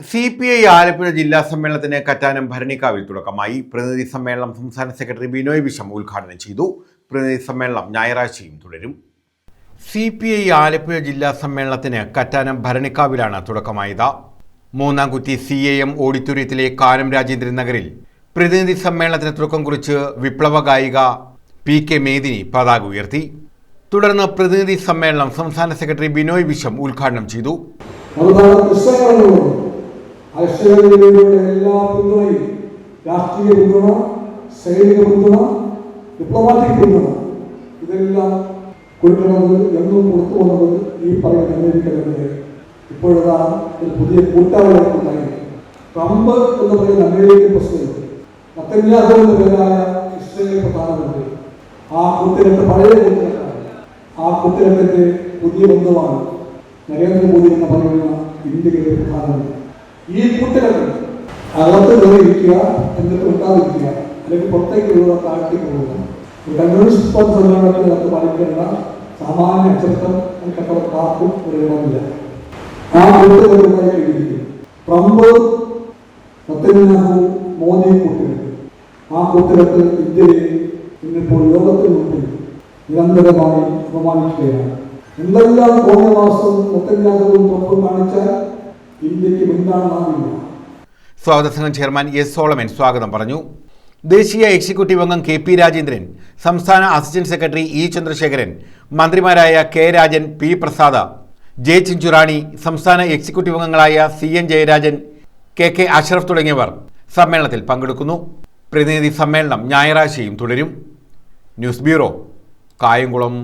C P I Alappuzha ജില്ലാ സമ്മേളനത്തിന് കറ്റാനം ഭരണിക്കാവിൽ തുടക്കമായി. പ്രതിനിധി സമ്മേളനം സംസ്ഥാന സെക്രട്ടറി ബിനോയ് വിഷം ഉദ്ഘാടനം ചെയ്തു. പ്രതിനിധി സമ്മേളനം ഞായറാഴ്ചയും തുടരും. സി പി ഐ ആലപ്പുഴ ജില്ലാ സമ്മേളനത്തിന് കറ്റാനം ഭരണിക്കാവിലാണ് തുടക്കമായത്. മൂന്നാം കുറ്റി സി എ എം ഓഡിറ്റോറിയത്തിലെ കാനം രാജേന്ദ്രൻ നഗറിൽ പ്രതിനിധി സമ്മേളനത്തിന് തുടക്കം കുറിച്ച് വിപ്ലവ ഗായിക പി കെ മേദിനി പതാക ഉയർത്തി. തുടർന്ന് പ്രതിനിധി സമ്മേളനം സംസ്ഥാന സെക്രട്ടറി ബിനോയ് വിശ്വം ഉദ്ഘാടനം ചെയ്തു. അക്ഷരങ്ങളിലൂടെ എല്ലാ പിന്തുണയും രാഷ്ട്രീയ പിന്തുണ സൈനിക പിന്തുണ ഡിപ്ലോമാറ്റിക് പിന്തുണ ഇതെല്ലാം കൊടുക്കുന്നത് എന്നും പുറത്തു വന്നത് ഈ പറയുന്ന അമേരിക്കയിലെ ഇപ്പോഴതാ ഒരു പുതിയ കൂട്ടായ്മ ഉണ്ടായിരിക്കും ട്രംപ് എന്ന് പറയുന്ന അമേരിക്കൻ പ്രസിഡന്റ് നത്തന്യാഹു എന്ന പേരായ ഇസ്രയേൽ പ്രധാനമന്ത്രി ആ കൂട്ടുകെട്ട് പഴയ ആ കൂട്ടുകെട്ടിന്റെ പുതിയ ബന്ധമാണ് നരേന്ദ്രമോദി എന്ന് പറയുന്ന ഇന്ത്യയിലെ പ്രധാനമന്ത്രി. ഈ കൂട്ടുകെട്ട് അകത്ത് കയറിയിരിക്കുക എന്നിട്ട് ഉണ്ടാതിരിക്കുക അല്ലെങ്കിൽ പുറത്തേക്ക് പോവുക താഴ്ത്തി ഒരു കമ്മ്യൂണിസ്റ്റ് പാലിക്കേണ്ട സാമാന്യ ഇടമില്ല ആ കൂട്ടുകെട്ടുമായി ട്രംപ് നത്തന്യാഹു മോദി കൂട്ടുകെട്ട്. ആ കൂട്ടുകെട്ട് ഇന്ത്യയെ ഇന്നിപ്പോൾ ലോകത്തിന് മുമ്പിൽ നിരന്തരമായി അപമാനിക്കുകയാണ്. എന്തെല്ലാം തോന്നിയവാസം നത്തന്യാഹുവും ട്രംപും കാണിച്ചാൽ ഇന്ത്യയ്ക്ക് പിന്താണാവില്ല സ്വാഗത സംഘം ചെയർമാൻ എസ് സോളമൻ സ്വാഗതം പറഞ്ഞു. ദേശീയ എക്സിക്യൂട്ടീവ് അംഗം കെ പി രാജേന്ദ്രൻ സംസ്ഥാന അസിസ്റ്റന്റ് സെക്രട്ടറി ഇ ചന്ദ്രശേഖരൻ മന്ത്രിമാരായ K Rajan P Prasad J Chinchurani സംസ്ഥാന എക്സിക്യൂട്ടീവ് അംഗങ്ങളായ C N Jayarajan K K Ashraf തുടങ്ങിയവർ സമ്മേളനത്തിൽ പങ്കെടുക്കുന്നു. പ്രതിനിധി സമ്മേളനം ഞായറാഴ്ചയും തുടരും. News bureau Kayamkulam.